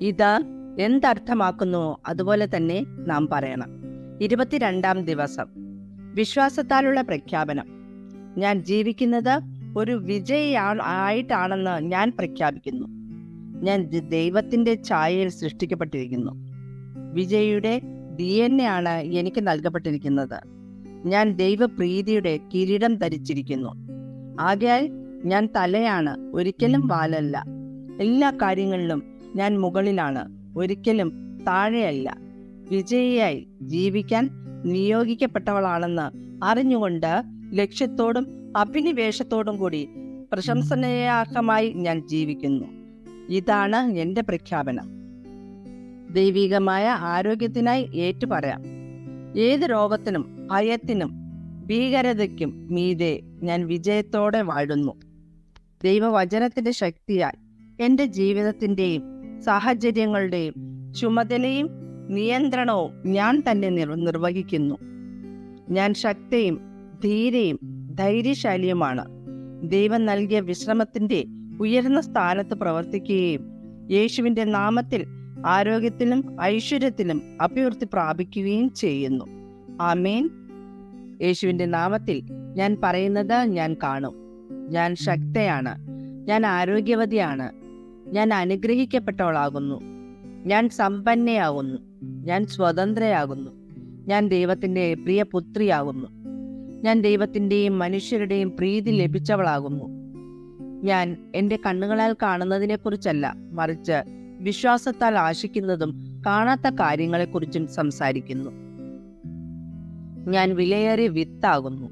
ഇത് എന്തർത്ഥമാക്കുന്നുവോ അതുപോലെ തന്നെ നാം പറയണം. ഇരുപത്തിരണ്ടാം ദിവസം. വിശ്വാസത്താലുള്ള പ്രഖ്യാപനം. ഞാൻ ജീവിക്കുന്നത് ഒരു വിജയ ആയിട്ടാണെന്ന് ഞാൻ പ്രഖ്യാപിക്കുന്നു. ഞാൻ ദൈവത്തിന്റെ ഛായയിൽ സൃഷ്ടിക്കപ്പെട്ടിരിക്കുന്നു. വിജയിയുടെ ഡി എൻ എ ആണ് എനിക്ക് നൽകപ്പെട്ടിരിക്കുന്നത്. ഞാൻ ദൈവപ്രീതിയുടെ കിരീടം ധരിച്ചിരിക്കുന്നു. ആകയാൽ ഞാൻ തലയാണ് ഒരിക്കലും വാലല്ല. എല്ലാ കാര്യങ്ങളിലും ഞാൻ മുകളിലാണ്. ഒരിക്കലും താഴെയല്ല. വിജയിയായി ജീവിക്കാൻ നിയോഗിക്കപ്പെട്ടവളാണെന്ന് അറിഞ്ഞുകൊണ്ട് ലക്ഷ്യത്തോടും അഭിനിവേശത്തോടും കൂടി പ്രശംസനീയാർഹമായി ഞാൻ ജീവിക്കുന്നു. ഇതാണ് എന്റെ പ്രഖ്യാപനം. ദൈവികമായ ആരോഗ്യത്തിനായി ഏറ്റുപറയാം. ഏത് രോഗത്തിനും ഭയത്തിനും ഭീകരതയ്ക്കും മീതെ ഞാൻ വിജയത്തോടെ വാഴുന്നു. ദൈവവചനത്തിന്റെ ശക്തിയാൽ എന്റെ ജീവിതത്തിന്റെയും സാഹചര്യങ്ങളുടെയും ചുമതലയും നിയന്ത്രണവും ഞാൻ തന്നെ നിർവഹിക്കുന്നു. ഞാൻ ശക്തിയും ധീരയും ധൈര്യശാലിയുമാണ്. ദൈവം നൽകിയ വിശ്രമത്തിന്റെ ഉയർന്ന സ്ഥാനത്ത് പ്രവർത്തിക്കുകയും യേശുവിന്റെ നാമത്തിൽ ആരോഗ്യത്തിലും ഐശ്വര്യത്തിലും അഭിവൃദ്ധി പ്രാപിക്കുകയും ചെയ്യുന്നു. ആമേൻ. യേശുവിന്റെ നാമത്തിൽ ഞാൻ പറയുന്നത് ഞാൻ കാണും. ഞാൻ ശക്തയാണ്. ഞാൻ ആരോഗ്യവതിയാണ്. ഞാൻ അനുഗ്രഹിക്കപ്പെട്ടവളാകുന്നു. ഞാൻ സമ്പന്നയാകുന്നു. ഞാൻ സ്വതന്ത്രയാകുന്നു. ഞാൻ ദൈവത്തിന്റെ പ്രിയ പുത്രിയാകുന്നു ഞാൻ ദൈവത്തിന്റെയും മനുഷ്യരുടെയും പ്രീതി ലഭിച്ചവളാകുന്നു. ഞാൻ എന്റെ കണ്ണുകളാൽ കാണുന്നതിനെ കുറിച്ചല്ല മറിച്ച് വിശ്വാസത്താൽ ആശിക്കുന്നതും കാണാത്ത കാര്യങ്ങളെക്കുറിച്ചും സംസാരിക്കുന്നു. ഞാൻ വിലയേറിയ വിത്താകുന്നു.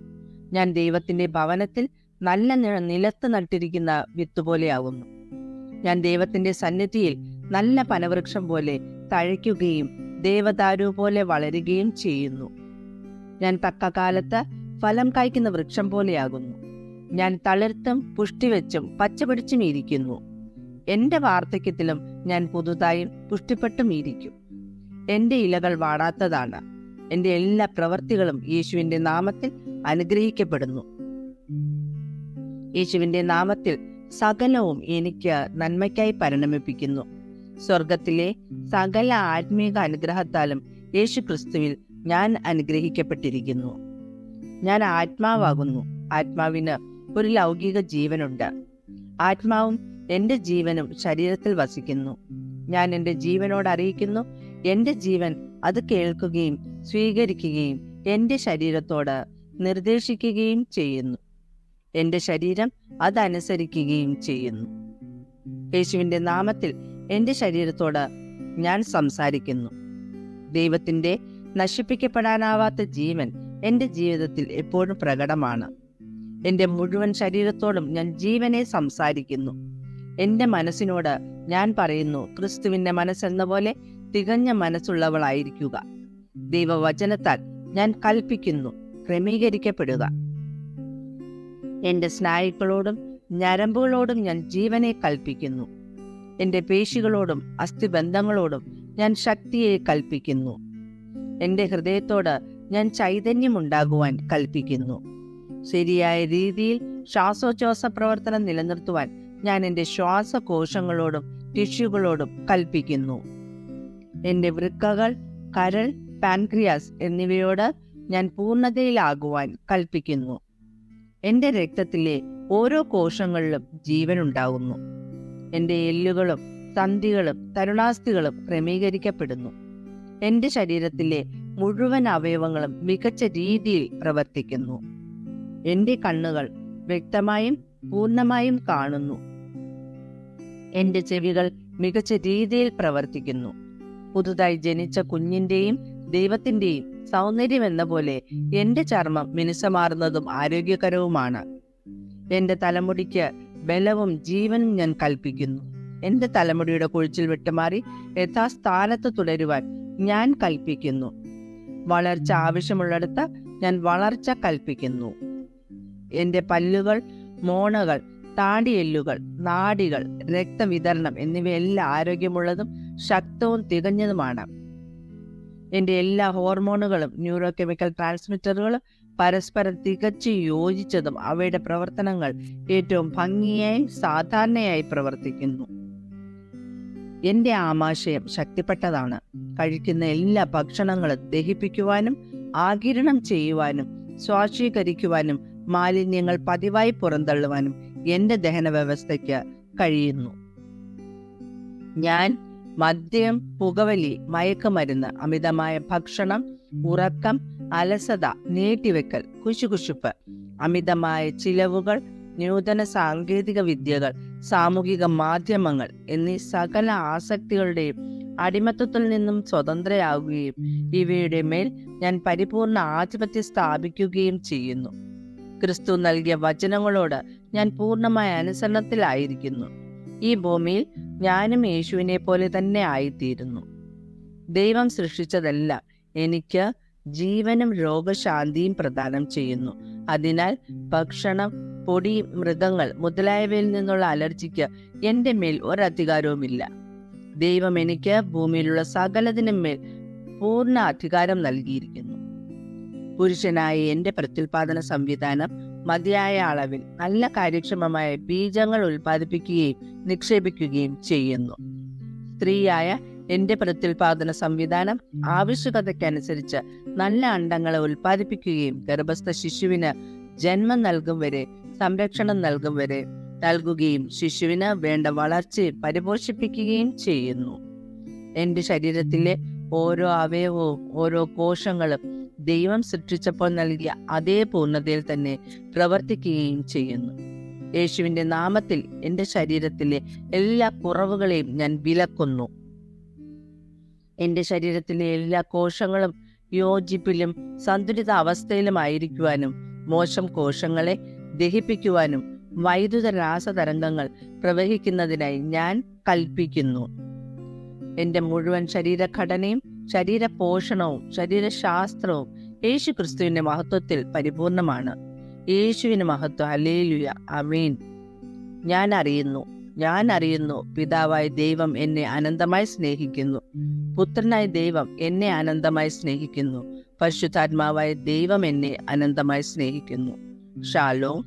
ഞാൻ ദൈവത്തിന്റെ ഭവനത്തിൽ നല്ല നിലത്ത് നട്ടിരിക്കുന്ന വിത്ത് പോലെയാകുന്നു ഞാൻ ദൈവത്തിന്റെ സന്നിധിയിൽ നല്ല പനവൃക്ഷം പോലെ തഴയ്ക്കുകയും ദേവദാരു പോലെ വളരുകയും ചെയ്യുന്നു. ഞാൻ തക്ക കാലത്ത് ഫലം കായ്ക്കുന്ന വൃക്ഷം പോലെയാകുന്നു. ഞാൻ തളിർത്തും പുഷ്ടിവെച്ചും പച്ചപിടിച്ചും ഇരിക്കുന്നു. എന്റെ വാർദ്ധക്യത്തിലും ഞാൻ പുതുതായും പുഷ്ടിപ്പെട്ടും ഇരിക്കും. എന്റെ ഇലകൾ വാടാത്തതാണ്. എന്റെ എല്ലാ പ്രവർത്തികളും യേശുവിന്റെ നാമത്തിൽ അനുഗ്രഹിക്കപ്പെടുന്നു. യേശുവിന്റെ നാമത്തിൽ സകലവും എനിക്ക് നന്മയ്ക്കായി പരിണമിപ്പിക്കുന്നു. സ്വർഗത്തിലെ സകല ആത്മീക അനുഗ്രഹത്താലും യേശു ക്രിസ്തുവിൽ ഞാൻ അനുഗ്രഹിക്കപ്പെട്ടിരിക്കുന്നു. ഞാൻ ആത്മാവാകുന്നു. ആത്മാവിന് ഒരു ലൗകിക ജീവനുണ്ട്. ആത്മാവും എന്റെ ജീവനും ശരീരത്തിൽ വസിക്കുന്നു. ഞാൻ എന്റെ ജീവനോട് അറിയിക്കുന്നു. എന്റെ ജീവൻ അത് കേൾക്കുകയും സ്വീകരിക്കുകയും എന്റെ ശരീരത്തോട് നിർദ്ദേശിക്കുകയും ചെയ്യുന്നു. എന്റെ ശരീരം അതനുസരിക്കുകയും ചെയ്യുന്നു. യേശുവിന്റെ നാമത്തിൽ എന്റെ ശരീരത്തോട് ഞാൻ സംസാരിക്കുന്നു. ദൈവത്തിന്റെ നശിപ്പിക്കപ്പെടാനാവാത്ത ജീവൻ എന്റെ ജീവിതത്തിൽ എപ്പോഴും പ്രകടമാണ്. എന്റെ മുഴുവൻ ശരീരത്തോടും ഞാൻ ജീവനെ സംസാരിക്കുന്നു. എന്റെ മനസ്സിനോട് ഞാൻ പറയുന്നു ക്രിസ്തുവിന്റെ മനസ്സെന്ന പോലെ തികഞ്ഞ മനസ്സുള്ളവളായിരിക്കുക. ദൈവവചനത്താൽ ഞാൻ കൽപ്പിക്കുന്നു ക്രമീകരിക്കപ്പെടുക. എന്റെ സ്നായുക്കളോടും ഞരമ്പുകളോടും ഞാൻ ജീവനെ കൽപ്പിക്കുന്നു. എന്റെ പേശികളോടും അസ്ഥിബന്ധങ്ങളോടും ഞാൻ ശക്തിയെ കൽപ്പിക്കുന്നു. എന്റെ ഹൃദയത്തോട് ഞാൻ ചൈതന്യമുണ്ടാകുവാൻ കൽപ്പിക്കുന്നു. ശരിയായ രീതിയിൽ ശ്വാസോച്ഛ്വാസ പ്രവർത്തനം നിലനിർത്തുവാൻ ഞാൻ എന്റെ ശ്വാസകോശങ്ങളോടും ടിഷ്യൂകളോടും കൽപ്പിക്കുന്നു. എന്റെ വൃക്കകൾ കരൾ പാൻക്രിയാസ് എന്നിവയോട് ഞാൻ പൂർണതയിലാകുവാൻ കൽപ്പിക്കുന്നു. എന്റെ രക്തത്തിലെ ഓരോ കോശങ്ങളിലും ജീവനുണ്ടാകുന്നു. എന്റെ എല്ലുകളും സന്ധികളും തരുണാസ്ഥികളും ക്രമീകരിക്കപ്പെടുന്നു. എന്റെ ശരീരത്തിലെ മുഴുവൻ അവയവങ്ങളും മികച്ച രീതിയിൽ പ്രവർത്തിക്കുന്നു. എന്റെ കണ്ണുകൾ വ്യക്തമായും പൂർണമായും കാണുന്നു. എന്റെ ചെവികൾ മികച്ച രീതിയിൽ പ്രവർത്തിക്കുന്നു. പുതുതായി ജനിച്ച കുഞ്ഞിന്റെയും ദൈവത്തിന്റെയും സൗന്ദര്യം എന്ന പോലെ എന്റെ ചർമ്മം മിനുസമാർന്നതും ആരോഗ്യകരവുമാണ്. എന്റെ തലമുടിക്ക് ബലവും ജീവനും ഞാൻ കൽപ്പിക്കുന്നു. എന്റെ തലമുടിയുടെ കുഴിച്ചിൽ വിട്ടുമാറി യഥാസ്ഥാനത്ത് തുടരുവാൻ ഞാൻ കൽപ്പിക്കുന്നു. വളർച്ച ആവശ്യമുള്ളിടത്ത് ഞാൻ വളർച്ച കൽപ്പിക്കുന്നു. എന്റെ പല്ലുകൾ മോണകൾ താടിയെല്ലുകൾ നാടികൾ രക്തവിതരണം എന്നിവയെല്ലാം ആരോഗ്യമുള്ളതും ശക്തവും തികഞ്ഞതുമാണ്. എന്റെ എല്ലാ ഹോർമോണുകളും ന്യൂറോ കെമിക്കൽ ട്രാൻസ്മിറ്ററുകളും പരസ്പരം തികച്ചു യോജിച്ചതും അവയുടെ പ്രവർത്തനങ്ങൾ ഏറ്റവും ഭംഗിയായി സാധാരണയായി പ്രവർത്തിക്കുന്നു. എന്റെ ആമാശയം ശക്തിപ്പെട്ടതാണ്. കഴിക്കുന്ന എല്ലാ ഭക്ഷണങ്ങളും ദഹിപ്പിക്കുവാനും ആകിരണം ചെയ്യുവാനും സ്വാശീകരിക്കുവാനും മാലിന്യങ്ങൾ പതിവായി പുറന്തള്ളുവാനും എന്റെ ദഹന വ്യവസ്ഥയ്ക്ക് കഴിയുന്നു. ഞാൻ മദ്യം പുകവലി മയക്കുമരുന്ന് അമിതമായ ഭക്ഷണം ഉറക്കം അലസത നീട്ടിവെക്കൽ കുശുകുശുപ്പ് അമിതമായ ചിലവുകൾ നൂതന സാങ്കേതിക വിദ്യകൾ സാമൂഹിക മാധ്യമങ്ങൾ എന്നീ സകല ആസക്തികളുടെയും അടിമത്തത്തിൽ നിന്നും സ്വതന്ത്രയാവുകയും ഇവയുടെ മേൽ ഞാൻ പരിപൂർണ ആധിപത്യം സ്ഥാപിക്കുകയും ചെയ്യുന്നു. ക്രിസ്തു നൽകിയ വചനങ്ങളോട് ഞാൻ പൂർണമായ അനുസരണത്തിലായിരിക്കുന്നു. ഈ ഭൂമിയിൽ ഞാനും യേശുവിനെ പോലെ തന്നെ ആയിത്തീരുന്നു. ദൈവം സൃഷ്ടിച്ചതല്ല എനിക്ക് ജീവനും രോഗശാന്തിയും പ്രദാനം ചെയ്യുന്നു. അതിനാൽ ഭക്ഷണം പൊടി മൃഗങ്ങൾ മുതലായവയിൽ നിന്നുള്ള അലർജിക്ക് എന്റെ മേൽ ഒരധികാരവുമില്ല. ദൈവം എനിക്ക് ഭൂമിയിലുള്ള സകലതിനും മേൽ പൂർണ അധികാരം നൽകിയിരിക്കുന്നു. പുരുഷനായ എന്റെ പ്രത്യുൽപാദന സംവിധാനം മതിയായ അളവിൽ നല്ല കാര്യക്ഷമമായ ബീജങ്ങൾ ഉൽപ്പാദിപ്പിക്കുകയും നിക്ഷേപിക്കുകയും ചെയ്യുന്നു. സ്ത്രീയായ എന്റെ പ്രത്യുൽപാദന സംവിധാനം ആവശ്യകതയ്ക്കനുസരിച്ച് നല്ല അണ്ടങ്ങളെ ഉൽപ്പാദിപ്പിക്കുകയും ഗർഭസ്ഥ ശിശുവിന് ജന്മം നൽകും വരെ സംരക്ഷണം നൽകും വരെ നൽകുകയും ശിശുവിന് വേണ്ട വളർച്ചയെ പരിപോഷിപ്പിക്കുകയും ചെയ്യുന്നു. എന്റെ ശരീരത്തിലെ ഓരോ അവയവവും ഓരോ കോശങ്ങളും ദൈവം സൃഷ്ടിച്ചപ്പോൾ നൽകിയ അതേ പൂർണതയിൽ തന്നെ പ്രവർത്തിക്കുകയും ചെയ്യുന്നു. യേശുവിന്റെ നാമത്തിൽ എന്റെ ശരീരത്തിലെ എല്ലാ കുറവുകളെയും ഞാൻ വിലക്കുന്നു. എന്റെ ശരീരത്തിലെ എല്ലാ കോശങ്ങളും യോജിപ്പിലും സന്തുലിത അവസ്ഥയിലുമായിരിക്കുവാനും മോശം കോശങ്ങളെ ദഹിപ്പിക്കുവാനും വൈദ്യുത രാസതരംഗങ്ങൾ പ്രവഹിക്കുന്നതിനായി ഞാൻ കൽപ്പിക്കുന്നു. എന്റെ മുഴുവൻ ശരീരഘടനയും ശരീര പോഷണവും ശരീരശാസ്ത്രവും യേശു ക്രിസ്തുവിന്റെ മഹത്വത്തിൽ പരിപൂർണമാണ്. യേശുവിന് മഹത്വം. അലേലുയ അമീൻ ഞാൻ അറിയുന്നു. ഞാൻ അറിയുന്നു. പിതാവായ ദൈവം എന്നെ അനന്തമായി സ്നേഹിക്കുന്നു. പുത്രനായ ദൈവം എന്നെ അനന്തമായി സ്നേഹിക്കുന്നു. പരിശുദ്ധാത്മാവായ ദൈവം എന്നെ അനന്തമായി സ്നേഹിക്കുന്നു. ഷാലോ.